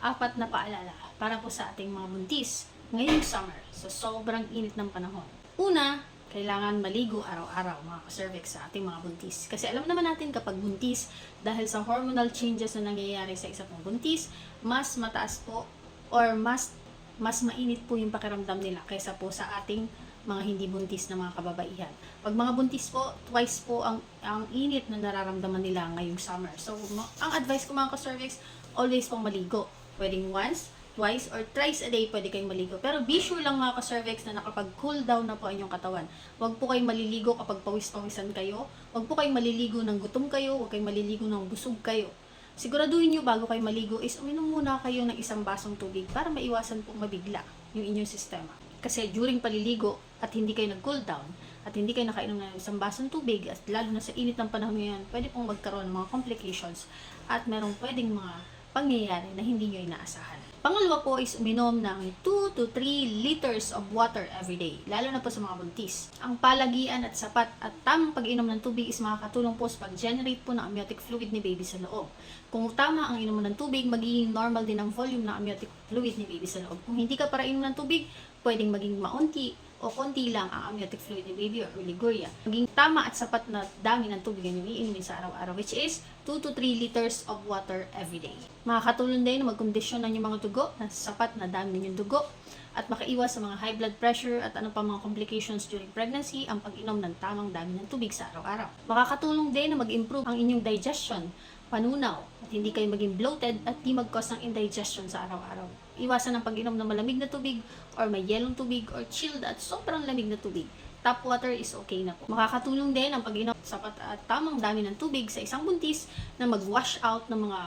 apat na paalala para po sa ating mga buntis ngayong summer sa sobrang init ng panahon. Una, kailangan maligo araw-araw mga ka-cervix sa ating mga buntis. Kasi alam naman natin kapag buntis, dahil sa hormonal changes na nangyayari sa isa pong buntis, mas mataas po or mas mas mainit po yung pakiramdam nila kaysa po sa ating mga hindi buntis na mga kababaihan. Pag mga buntis po, twice po ang, ang init na nararamdaman nila ngayong summer. So, ang advice ko mga ka-cervix, always pong maligo. Pwedeng once, twice, or thrice a day pwede kayong maligo. Pero be sure lang mga ka-cervix na nakapag-cool down na po ang inyong katawan. Huwag po kayong maliligo kapag pawis-pawisan kayo. Huwag po kayong maliligo ng gutom kayo. Huwag kayong maliligo ng busog kayo. Siguraduhin nyo bago kayo maligo is uminom muna kayo ng isang basong tubig para maiwasan po mabigla yung inyong sistema. Kasi during paliligo at hindi kayo nag-cool down at hindi kayo nakainom ng isang basong tubig at lalo na sa init ng panahon ngayon, pwede pong magkaroon ng mga complications at merong pwedeng mga pangyayari na hindi nyo inaasahan. Pangalawa po is uminom ng 2 to 3 liters of water every day, lalo na po sa mga buntis. Ang palagian at sapat at tamang pag-inom ng tubig is makakatulong po sa pag-generate po ng amniotic fluid ni baby sa loob. Kung tama ang inom ng tubig, magiging normal din ang volume ng amniotic fluid ni baby sa loob. Kung hindi ka para inom ng tubig, pwedeng maging maunti o konti lang ang amniotic fluid ni baby or oliguria. Maging tama at sapat na dami ng tubig ang iniinumin sa araw-araw, which is 2 to 3 liters of water every day. Makakatulong din na magkondisyon ng inyong mga dugo na sapat na dami ninyong dugo at makaiwas sa mga high blood pressure at ano pa mga complications during pregnancy ang pag-inom ng tamang dami ng tubig sa araw-araw. Makakatulong din na mag-improve ang inyong digestion, panunaw, at hindi kayo maging bloated at di mag-cause ng indigestion sa araw-araw. Iwasan ang pag-inom ng malamig na tubig or may yelong tubig or chilled at sobrang lamig na tubig. Tap water is okay na po. Makakatulong din ang pag-inom sapat at tamang dami ng tubig sa isang buntis na mag-wash out ng mga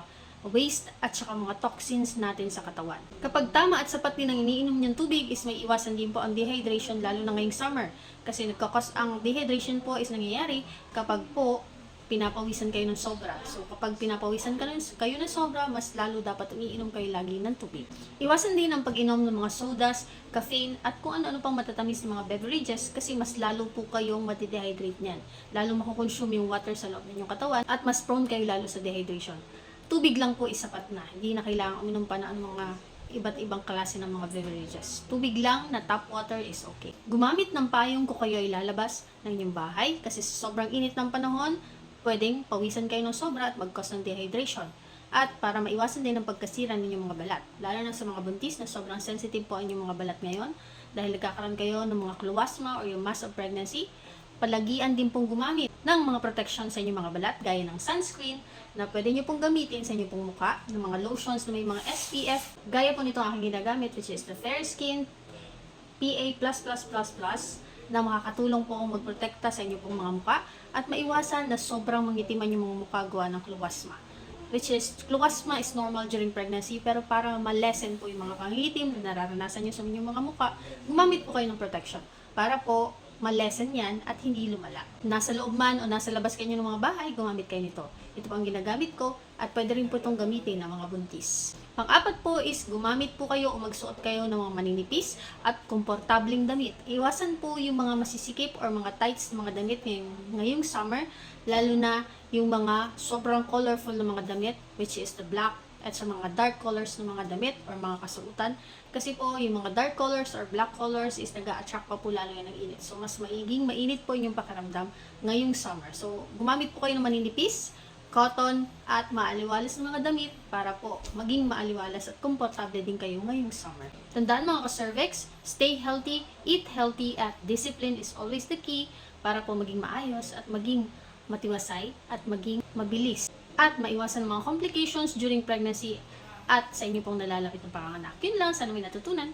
waste at saka mga toxins natin sa katawan. Kapag tama at sapat din ang iniinom niyong tubig is may iwasan din po ang dehydration lalo na ngayong summer. Kasi nagkakos ang dehydration po is nangyayari kapag po pinapawisan kayo ng sobra. So, kapag pinapawisan ka kayo ng sobra, mas lalo dapat umiinom kayo lagi ng tubig. Iwasan din ang pag-inom ng mga sodas, caffeine, at kung ano-ano pang matatamis na mga beverages kasi mas lalo po kayong matidehydrate niyan. Lalo makukonsume yung water sa loob ng inyong katawan at mas prone kayo lalo sa dehydration. Tubig lang po is sapat na. Hindi na kailangan uminom pa ng mga iba't ibang klase ng mga beverages. Tubig lang na tap water is okay. Gumamit ng payong kung kayo ay lalabas ng inyong bahay kasi sa sobrang init ng panahon, pwedeng pawisan kayo ng sobra at mag-cause ng dehydration. At para maiwasan din ang pagkasira ng mga balat. Lalo na sa mga buntis na sobrang sensitive po ang inyong mga balat ngayon dahil nagkakaroon kayo ng mga kluwasma or yung mass of pregnancy, palagian din pong gumamit ng mga protection sa inyong mga balat gaya ng sunscreen na pwede nyo pong gamitin sa inyong pong muka, ng mga lotions na may mga SPF. Gaya po nito ang aking ginagamit which is the Fair Skin PA++++ na makakatulong po kung magprotekta sa inyong pong mga muka at maiwasan na sobrang mangitiman yung mga mukha gawa ng kluwasma. Which is, kluwasma is normal during pregnancy pero para ma-lessen po yung mga pangitim na nararanasan nyo sa inyong mga mukha, gumamit po kayo ng protection para po ma-lessen yan at hindi lumala. Nasa loob man o nasa labas kayo ng mga bahay, gumamit kayo nito. Ito po ang ginagamit ko at pwede rin po itong gamitin ng mga buntis. Pang-apat po is gumamit po kayo o magsuot kayo ng mga maninipis at komportabling damit. Iwasan po yung mga masisikip or mga tights mga damit ngayong, ngayong summer, lalo na yung mga sobrang colorful na mga damit, which is the black at sa mga dark colors ng mga damit or mga kasuotan. Kasi po, yung mga dark colors or black colors is nag attract pa po lalo yan ng init. So, mas maiging mainit po yung pakiramdam ngayong summer. So, gumamit po kayo ng maninipis, cotton, at maaliwalas na mga damit para po maging maaliwalas at komportable din kayo ngayong summer. Tandaan mga ka-cervix, stay healthy, eat healthy, at discipline is always the key para po maging maayos at maging matiwasay at maging mabilis at maiwasan ang mga complications during pregnancy at sa inyo pong nalalapit ng panganganak. Yun lang, sana may natutunan.